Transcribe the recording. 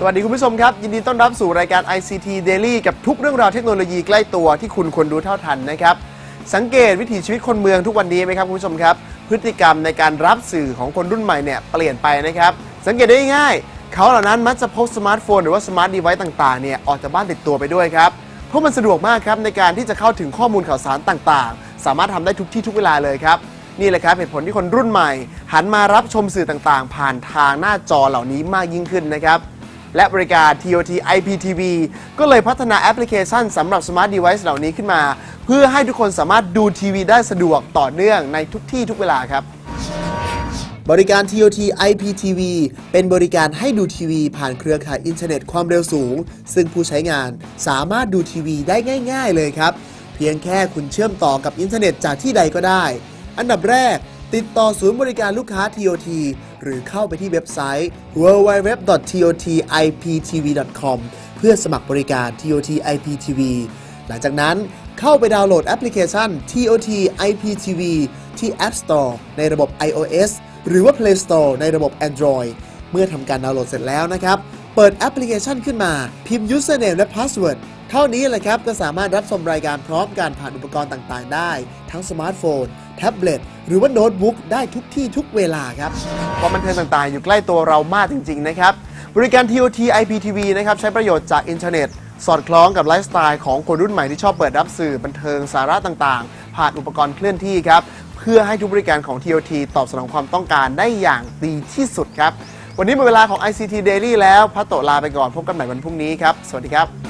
สวัสดีคุณผู้ชมครับ ยินดีต้อนรับสู่รายการ ICT Daily กับทุกเรื่องราวเทคโนโลยีใกล้ตัวที่คุณควรรู้เท่าทันนะครับ สังเกตวิถีชีวิตคนเมืองทุกวันนี้ไหมครับคุณผู้ชมครับ พฤติกรรมในการรับสื่อของคนรุ่นใหม่เนี่ยเปลี่ยนไปนะครับ สังเกตได้ง่ายๆเขาเหล่านั้นมักจะพกสมาร์ทโฟนหรือว่าสมาร์ทดีไวซ์ต่างๆเนี่ยออกจากบ้านติดตัวไปด้วยครับ เพราะมันสะดวกมากครับในการที่จะเข้าถึงข้อมูลข่าวสารต่างๆ สามารถทำได้ทุกที่ทุกเวลาเลยครับนี่แหละครับเหตุผลที่คนรุ่นใหม่ หันมารับชมสื่อต่างๆ ผ่านทางหน้าจอเหล่านี้มากยิ่งขึ้นนะครับ และบริการ TOT IPTV ก็เลยพัฒนาแอปพลิเคชันสำหรับสมาร์ทเดเวิ์เหล่านี้ขึ้นมา เพื่อให้ทุกคนสามารถดูทีวีได้สะดวกต่อเนื่องในทุกที่ทุกเวลาครับ บริการ TOT IPTV เป็นบริการให้ดูทีวี ผ่านเครือข่ายอินเทอร์เน็ตความเร็วสูง ซึ่งผู้ใช้งานสามารถดูทีวีได้ง่าย ๆ เลยครับ เพียงแค่คุณเชื่อมต่อกับอินเทอร์เน็ตจากที่ใดก็ได้ อันดับแรก ติดต่อศูนย์บริการลูกค้า TOT หรือเข้าไปที่เว็บไซต์ www.totiptv.com เพื่อสมัครบริการ TOT IPTV หลังจากนั้นเข้าไปดาวน์โหลดแอปพลิเคชัน TOT IPTV ที่ App Store ในระบบ iOS หรือว่า Play Store ในระบบ Android เมื่อทำการดาวน์โหลดเสร็จแล้วนะครับ เปิดแอปพลิเคชันขึ้นมา พิมพ์ username และ password เท่านี้แหละครับก็สามารถรับชมรายการพร้อมการผ่านอุปกรณ์ต่างๆ ได้ ทั้งสมาร์ทโฟน แท็บเล็ต หรือว่าโน้ตบุ๊กได้ทุกที่ทุกเวลาครับ ความบันเทิงต่างๆ อยู่ใกล้ตัวเรามากจริง ๆ นะครับ บริการ TOT IPTV นะครับใช้ประโยชน์จากอินเทอร์เน็ต สอดคล้องกับไลฟ์สไตล์ของคนรุ่นใหม่ที่ชอบเปิดรับสื่อบันเทิงสาระต่างๆ ผ่านอุปกรณ์เคลื่อนที่ครับเพื่อให้ทุกบริการของ TOT ตอบสนองความต้องการได้อย่างดีที่สุดครับวันนี้หมดเวลาของ ICT Daily แล้วพัตโตลาไปก่อนพบกันใหม่วันพรุ่งนี้ครับสวัสดีครับ